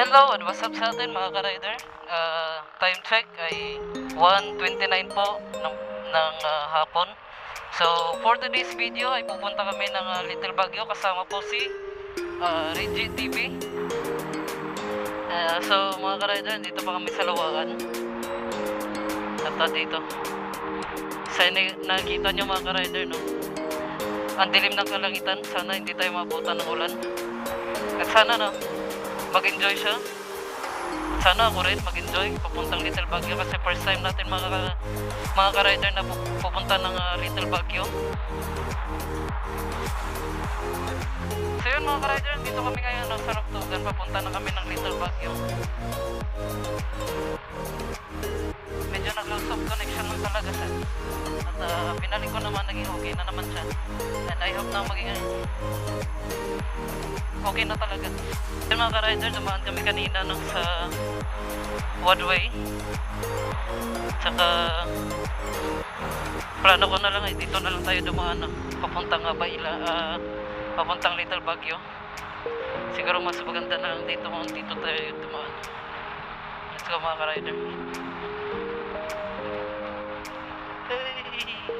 Hello and what's up sa atin mga ka-rider? Ah, time check ay 1.29 po ng, ng ah, hapon. So for today's video ay pupunta kami ng ah, Little Baguio kasama po si uh, Reggie TV. Ah, so mga ka-rider, dito pa kami sa Lawaan. At dito. Sa na- nakikita nyo mga ka-rider no? Ang dilim ng kalangitan, sana hindi tayo mabutan ng ulan. At sana no, mag-enjoy siya. Sana ako rin mag-enjoy papuntang Little Baguio kasi first time natin mga mga ka-rider na pu- pupunta ng ah, Little Baguio. So yun mga ka-rider, dito kami ngayon no, sa Roktugan, papunta na kami ng Little Baguio. Medyo nag-lose connection lang talaga siya. At ah, pinaling ko naman, naging okay na naman siya. And I hope na maging okay na talaga. Yung mga ka-rider, dumaan kami kanina no, sa Wadway. Tsaka plano ko na lang ay dito na lang tayo dumaan no, papuntang uh, Baila, ah, papuntang Little Baguio. Siguro mas maganda na lang dito kung dito tayo dumaan. Let's go mga ka-rider. Hey.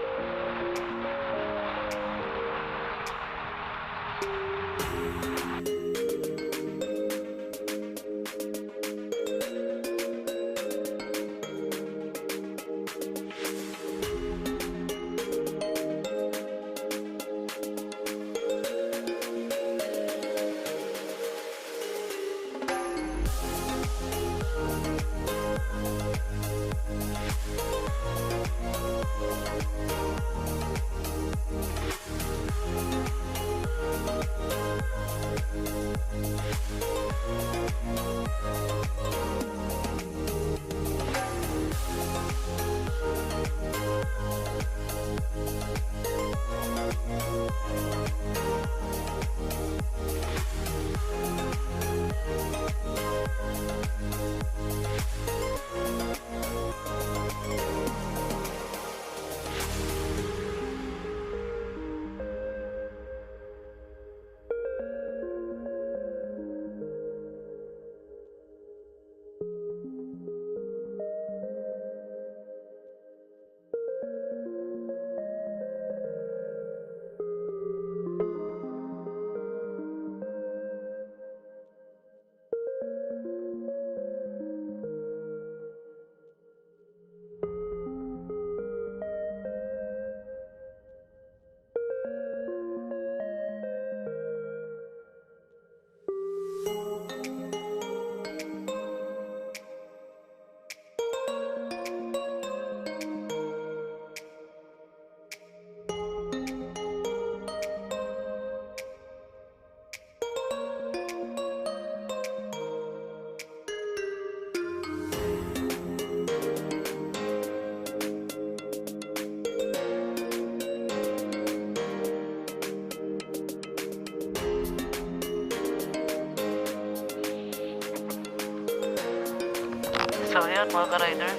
So ayan mga ka-rider,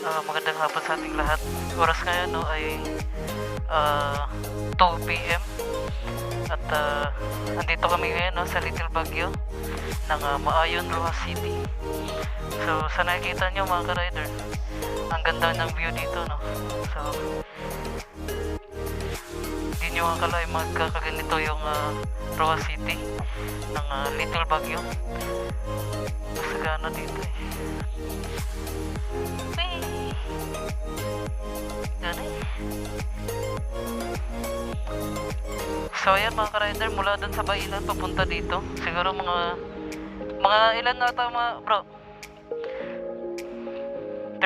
Ah, magandang hapon sa ating lahat. Oras ngayon no, ay ah, 2 p.m. At ah, andito kami ngayon no, sa Little Baguio ng ah, Maayon, Rojas City. So sa nakikita nyo mga ka-rider, ang ganda ng view dito no. So nyo akalain magkakaganito yung ah, Rojas City ng ah, Little Baguio. Masagana dito eh. Whee! Ganun eh. So ayan mga ka-rider, mula dun sa Bailan papunta dito. Siguro mga mga ilan na ata mga bro?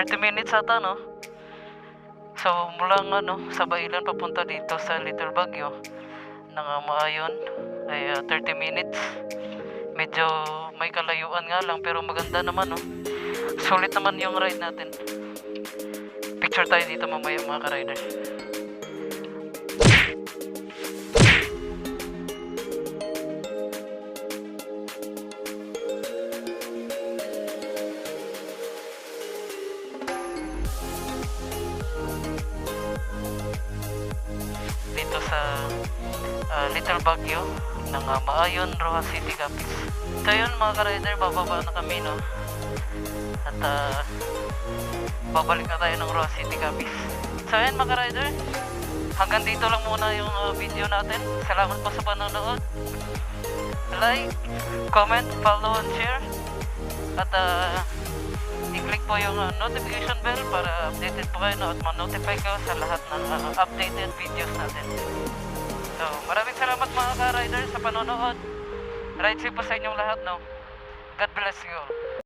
30 minutes ata no? So mula nga no, sa Bailan papunta dito sa Little Baguio ng uh, Maayon ay ah, 30 minutes. Medyo may kalayuan nga lang pero maganda naman no. Sulit naman yung ride natin. Picture tayo dito mamaya mga ka-rider. Sa ah, Little Baguio ng uh, Maayon, Rojas City, Capiz. So yun mga ka-rider, bababa na kami no. At ah, babalik na tayo ng Rojas City, Capiz. So yun mga ka-rider, hanggang dito lang muna yung ah, video natin. Salamat po sa panonood. Like, comment, follow, and share. At i-click po yung ah, notification bell para updated po kayo at ma-notify kayo sa lahat ng ah, updated videos natin. So, maraming salamat mga ka-rider sa panonood. Ride safe po sa inyong lahat, no? God bless you.